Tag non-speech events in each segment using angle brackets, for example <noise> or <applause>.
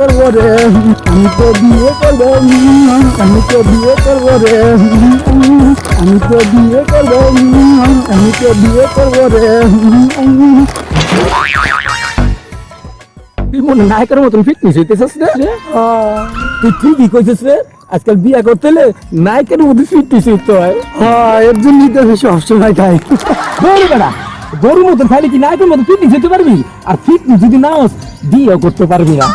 বিয়ে করব রে? আমি তো বিয়ে করব। আমি তো বিয়ে করব রে। আমি তো বিয়ে করব। আমি তো বিয়ে করব রে। তুই মনে নায়কের মতন ফিটনেস হইতেছিস রে? তুই ঠিকই কইছিস রে। আজকাল বিয়ে করতে হলে নায়কের মধ্যে ফিটনেস হইতে হয়। হ্যাঁ এর জন্যই তো সবসময় খাই গরু বেড়া গরুর মতন খাইলে কি নায়কের মতন ফিটনেস হতে পারবি? আর ফিটনেস যদি না হস বিয়েও করতে পারবি না।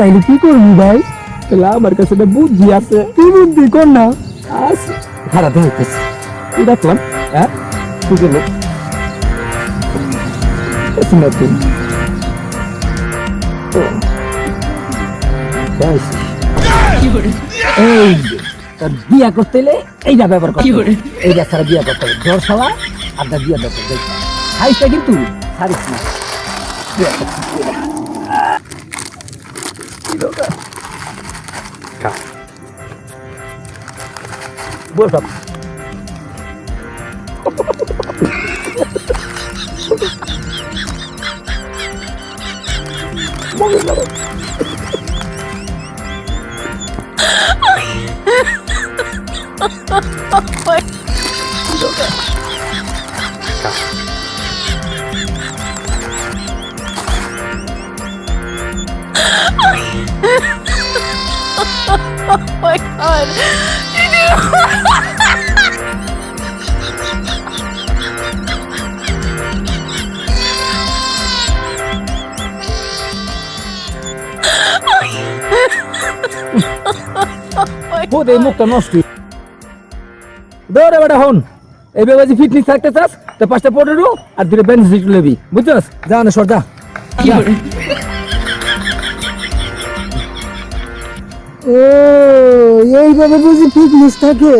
তাইলে কি করবি ভাই? তাহলে আমার কাছে একটা বুদ্ধি আছে। কি বুদ্ধি? কর না। আছে কি দেখলাম? হ্যাঁ? কি গেল এই বিয়া করতে এইটা ব্যবহার করতে হবে। এইটা ছাড়া বিয়া করতে হবে। জ্বর খাওয়া আর তার বিয়া করতে হবে। খাইছে কিন্তু? না। বিয়া করতে হবে। কি দরকার? খা। বল বাপ। মগজ Oh my god. এই মুখটা নষ্ট দৌড়ে বেটা হন। এই বেবাজি ফিটনেস থাকতে চাস তো পাঁচটা পনেরো আর দুটো সিট লেবি। বুঝছস? যা না সর্দা ও এইভাবে বুঝি ফিটনেস থাকে।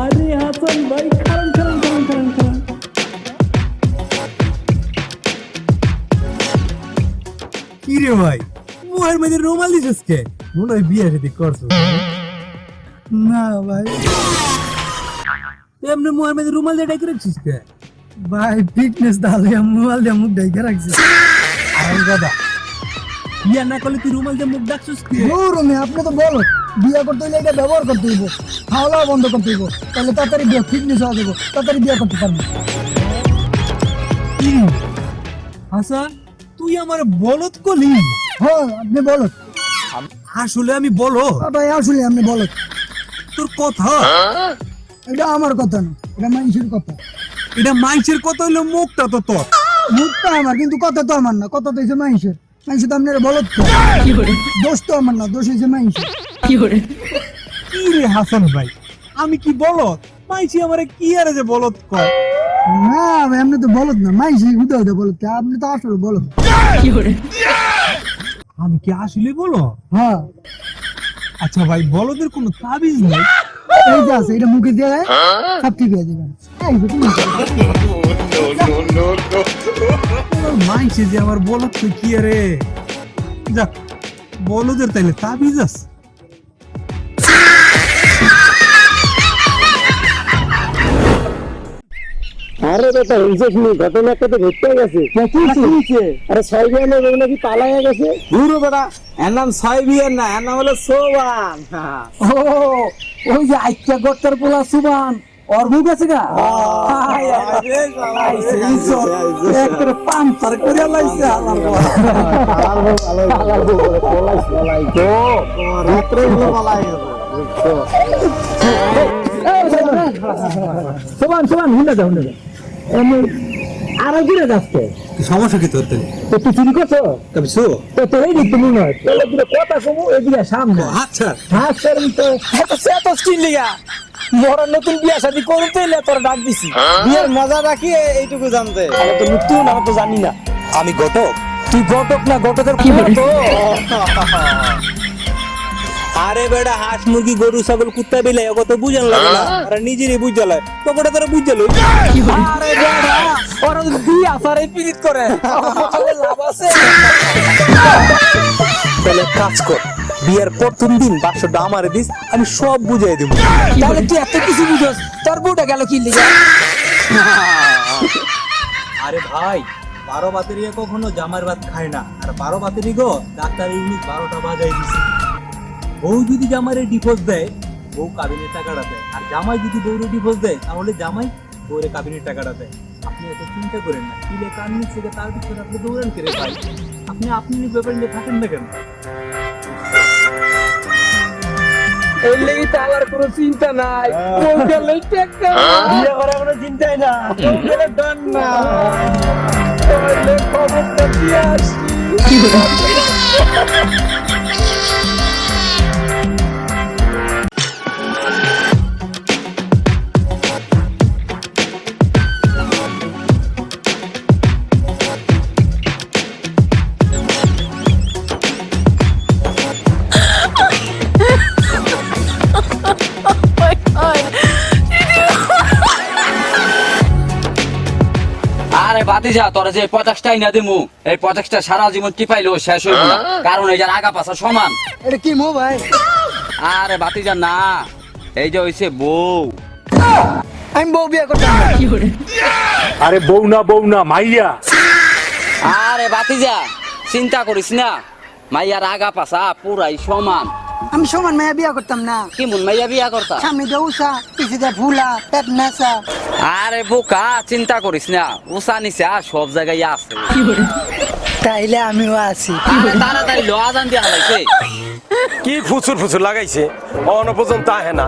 আরে হাসান ভাই খারান খারান খারান খারান খারান কি রে ভাই মুহের মধ্যে রুমাল দিছিস কে? মনে হয় বিয়ে শাদি করছ। না ভাই। এমনি মুহের মধ্যে রুমাল দিয়ে ডেকে রাখছিস কে? ভাই ফিটনেস তাহলে মোবাইল দিয়ে মুখ ঢেকে রাখছি। আরে দাদা। বিয়ে না করলে তুই রুমাল দিয়ে মুখ ডাকছিস কে? গৌরমে আপনি তো বলো বিয়ে করতে হলে এটা ব্যবহার করতে হইব। খাওয়া দাওয়া বন্ধ করতে হইব। তাহলে তাড়াতাড়ি বিয়ে ফিটনেস হওয়া যাব। তাড়াতাড়ি বিয়ে করতে পারব? হাসান তুই আমার বলত কলি হ্যাঁ আপনি বলো আসলে আমি বলো ভাই আসলে আপনি বলো তোর কথা? এটা আমার কথা না এটা মানুষের কথা। এটা মাইসের কথা হইল মুখটা তো তোর। মুখটা আমার কিন্তু কথা তো আমার না কথা তো হয়েছে মানুষের মানুষের তো আপনারা বলো তো। দোষ তো আমার না দোষ হয়েছে মানুষের কি করে? কি রে হাসান ভাই? আমি কি বলত? মাইসি আমারে কি আরে যে বলত কয় না ভাই আপনি তো বলত না মানুষই হুদা হুদা বলত আপনি তো আসলে বলো আমি কি আসলে বলো হ্যাঁ। আচ্ছা ভাই বলদের কোনো তাবিজ নাই? এই যে আছে এটা মুখে দিয়ে দেয়, সব ঠিক হয়ে যে তুমি মাইসে যে আমার বলত তো কি আরে যাক বলদের তাইলে তাবিজ আছে। আরে বেটা হিসেব নি ঘটনা একটা তো ঘটতে গেছে আরে ছয় বিয়ে লোক নাকি পালাইয়া গেছে। দূর বেটা এর নাম ছয় বিয়ের না এর নাম হলো সোবান। ও ওই যে আইটা গত্তার পোলা সুবান ওর মুখ আছে গা করে লাইছে সুবান সুবান হুন্ডা যা হুন্ডা যা দূরে যাচ্ছে। সমস্যা কি তোর তো? তুই চুরি করছ? তবে শো তো তো এই দিক তুমি নয় তাহলে দুটো কথা কমু এদিকে সামনে। আচ্ছা। হ্যাঁ স্যার তো। এত স্কিন লিগা মোর নতুন বিয়া শাদি করতে এলে তোর ডাক দিছি। বিয়ের মজা রাখি এইটুকু জানতে। আমি তো নতুন আমি তো জানি না। আমি ঘটক তুই ঘটক না ঘটকের কি তো <laughs> আরে বেটা হাঁস মুরগি গরু ছাগল কুত্তা বিলে ওকে তো বুঝান লাগে না। আরে নিজেরই বুঝালে। তো কোটা তোরা বুঝালো? আরে বেটা ওরা বিয়া সারে পিরিত করে লাভ আছে? তাহলে কাজ কর বিয়ের প্রথম দিন বাক্সটা আমারে দিস আমি সব বুঝাই দেবো। তাহলে তুই এত কিছু বুঝোস তোর বউটা গেল কি লিগা? আরে ভাই বারো বাতেরিয়া কখনো জামার ভাত খায় না। আর বারো বাতেরি গো ডাক্তার ইউনিট বারোটা বাজাই দিছে। বউ যদি জামাইরে ডিভোর্স দেয় বউ কাবিনের টাকাটা দেয়। আর জামাই যদি বউরে ডিভোর্স দেয় তাহলে জামাই বউরে কাবিনের টাকাটা দেয়। আপনি এত চিন্তা করেন না। কিলে কান নিচ্ছে তার পিছনে আপনি দৌড়ান করে ভাই? আপনি আপনি ব্যাপার নিয়ে থাকেন না কেন? এর লেগে তো আমার কোনো চিন্তা নাই। বউ গেলে টেক্কা বিয়ে করার কোনো চিন্তাই না গেলে ডান না। তাহলে খবরটা দিয়ে আসি। আরে বাতিজা তোরা যে পঞ্চাশটাই না দিমু এই পঞ্চাশটা সারা জীবন টিপাইলেও শেষ হইব না। কারণ এই যার আগা পাশা সমান। এটা কি মো ভাই? আরে বাতিজা না। এই যে হইছে বউ। আমি বউ বিয়ে করতাম না। আরে বউ না বউ না মাইয়া। আরে বাতিজা চিন্তা করিস না। মাইয়ার আগা পাশা পুরাই সমান। আমি সমান মায়া বিয়া করতাম না। কি মন মাইয়া বিয়া করতা? সামনে দিয়ে উষা পিছিয়ে ভুলা পেট নেশা আরে বোকা চিন্তা করিস না। উষা নিচা সব জায়গায় আছে। তাইলে আমিও আছি। তাড়াতাড়ি লো আজান দিয়া হালাইছে কি ফুচুর ফুচুর লাগাইছে? অন পর্যন্ত আহে না।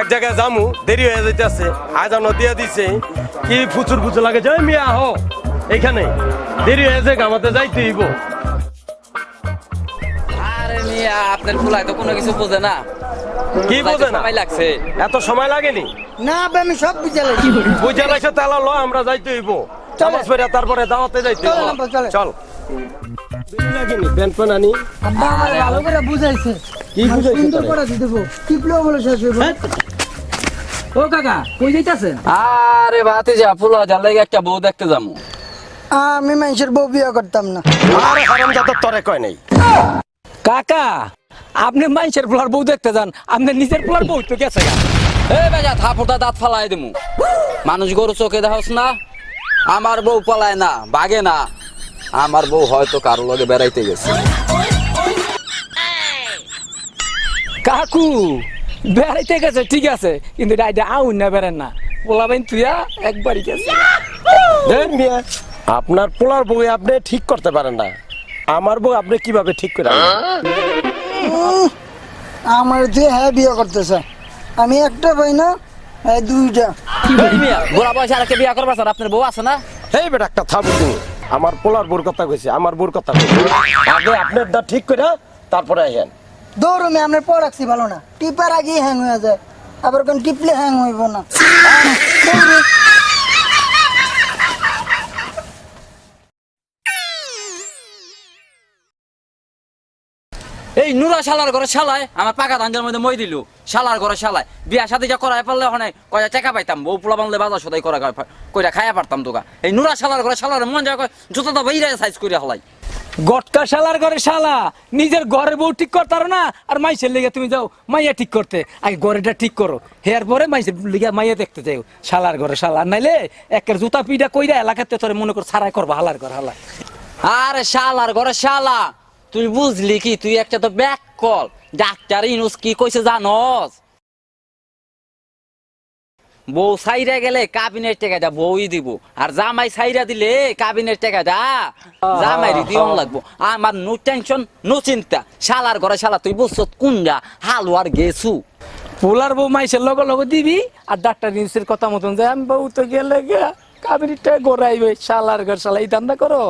এক জায়গায় জামু দেরি হয়ে যাইতেছে। আজানো দিয়ে দিছে। কি ফুচুর ফুচুর লাগাইছে ওই মিয়া হো এইখানে। দেরি হয়ে যায় আমাদের যাইতে হইব। আপনার ফুলাই তো কোনো কিছু বোঝে না। কি বোঝে না? সময় লাগছে। এত সময় লাগেনি? না আবে আমি সব বুঝালে বুঝে লাগছে তাহলে ল আমরা যাইতে হইব। তারপরে দাওয়াতে যাইতে হইব। চলে, চল। লাগেনি প্যান্ট প্যান্ট আনি আব্বা আমার ভালো করে বুঝাইছে। কি বুঝাইছে সুন্দর করে দিয়ে দেবো। টিপলেও বলে শেষ হইব ও কাকা কই যাইতাছেন? আরে ফুলা একটা বউ দেখতে যামু আমি মানুষের বউ বিয়ে করতাম না। আরে তরে কয় নাই? কাকা আপনি মানুষের পোলার বউ দেখতে যান আপনার নিজের পোলার বউ তো গেছে গা। এ বেজা থাপুটা দাঁত ফালাই দিমু। মানুষ গরু চোখে দেখাস না আমার বউ পালায় না বাগে না। আমার বউ হয়তো কারও লগে বেড়াইতে গেছে। কাকু বেড়াইতে গেছে ঠিক আছে কিন্তু ডাইডা আউন না বেড়েন না। পোলাবেন তুইয়া একবারই গেছে। আপনার পোলার বউ আপনি ঠিক করতে পারেন না। আমার বউ আপনি কীভাবে ঠিক করে? আমার যে হ্যাঁ বিয়ে করতেছে। আমি একটা পাই না হ্যাঁ দুইটা। বুড়া বয়সে আরেকটা বিয়া করবার স্যার আপনার বউ আছে না? এই বেটা একটা থামু তুমি। আমার পোলার বোর কথা কইছে আমার বোর কথা আগে আপনার দা ঠিক করে তারপরে আইয়েন দৌড়মে আপনার পর রাখছি ভালো না। টিপার আগেই হ্যাং হয়ে যায়। আবার কোন টিপলে হ্যাং হইব না। নুরা শালার ঘরে শালায় আমার পাকা ধানদের মধ্যে মই দিল শালার ঘরে শালায়। বিয়া সাথে যা করাই পারলে ওখানে কয়টা টাকা পাইতাম বউ পোলা বানলে বাজার সদাই করা কইরা খাইয়া পারতাম তোকা এই নুরা শালার ঘরে শালার মন কয় জুতো তো বাইরে সাইজ করে হলাই। গটকা শালার ঘরে শালা নিজের ঘরের বউ ঠিক করতারো না আর মাইসের লেগে তুমি যাও মাইয়া ঠিক করতে। আগে ঘরেটা ঠিক করো হেয়ার পরে মাইসের লেগে মাইয়া দেখতে যাও শালার ঘরে শালা। নাইলে একের জুতা পিটা কইরা এলাকাতে তোরে মনে কর সারাই করবা হালার ঘর হালা। আরে শালার ঘরে শালা তুই বুঝলি কি? তুই একটা তো ব্যাক কল। ডাক্তার ইনুস কি কইছে জানস? বউ সাইরা গেলে কাবিনের টাকাটা বউই দিব। আর জামাই সাইরা দিলে কাবিনের টাকাটা জামাই দিও লাগবো। আমার নো টেনশন, নো চিন্তা। শালার ঘরে শালা, তুই বুঝছ কোনটা হালুয়ার গেছু। পোলার বউ মাইসের লগে লগে দিবি, আর ডাক্তার নিউজের কথা মতন যে আমি বউ তো গেলে গা কাবিরিটা গোড়াইবে। শালার ঘর শালা, এই ধান্দা করো।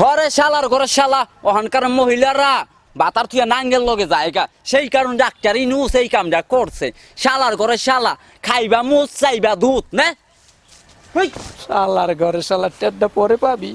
হরে শালার ঘরে শালা ওখানকার মহিলারা। বাতার তুই নাঙ্গের লগে জায়গা। সেই কারণ ডাক্তার ইনু সেই কামটা করছে। শালার ঘরে শালা, খাইবা মুখ চাইবা দুধ, না? শালার ঘরে শালার টেডটা পরে পাবি।